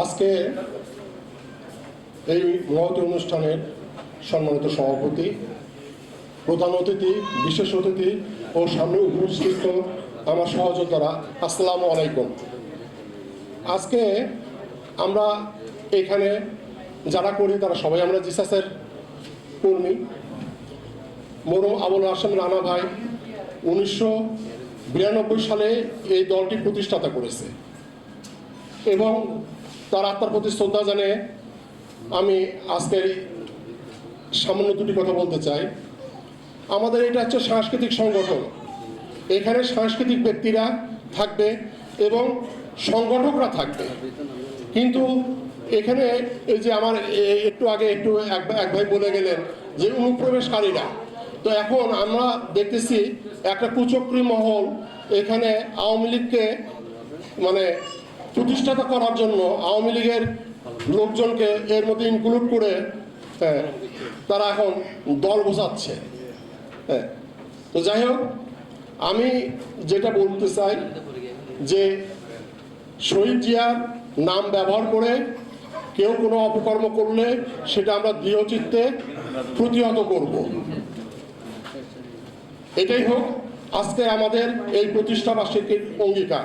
আজকে এই মহতি অনুষ্ঠানের সম্মানিত সভাপতি, প্রধান অতিথি, বিশেষ অতিথি ও সামনে উপস্থিত আমার সহযোদ্ধারা, আসসালামু আলাইকুম। আজকে আমরা এখানে যারা করি তারা সবাই আমরা জিসাসের কর্মী। মরুম আবুল আসাম রানা ভাই উনিশশো বিরানব্বই সালে এই দলটি প্রতিষ্ঠাতা করেছে। এবং তার আত্মার প্রতি শ্রদ্ধা জানিয়ে আমি আজকে সামান্য দুটি কথা বলতে চাই। আমাদের এটা হচ্ছে সাংস্কৃতিক সংগঠন। এখানে সাংস্কৃতিক ব্যক্তিরা থাকবে এবং সংগঠকরা থাকবে। কিন্তু এখানে এই যে আমার একটু আগে একটু এক ভাই বলে গেলেন যে অনুপ্রবেশকারীরা। তো এখন আমরা দেখতেছি একটা কুচক্রী মহল এখানে আওয়ামী লীগকে মানে প্রতিষ্ঠাতা করার জন্য আওয়ামী লীগের লোকজনকে এর মধ্যে ইনক্লুড করে হ্যাঁ, তারা এখন দল বোঝাচ্ছে। হ্যাঁ তো যাই হোক আমি যেটা বলতে চাই যে শহীদ জিয়ার নাম ব্যবহার করে কেউ কোনো অপকর্ম করলে সেটা আমরা দৃঢ়চিত্তে প্রতিহত করব। এটাই হোক আজকে আমাদের এই প্রতিষ্ঠা বার্ষিকীর অঙ্গীকার।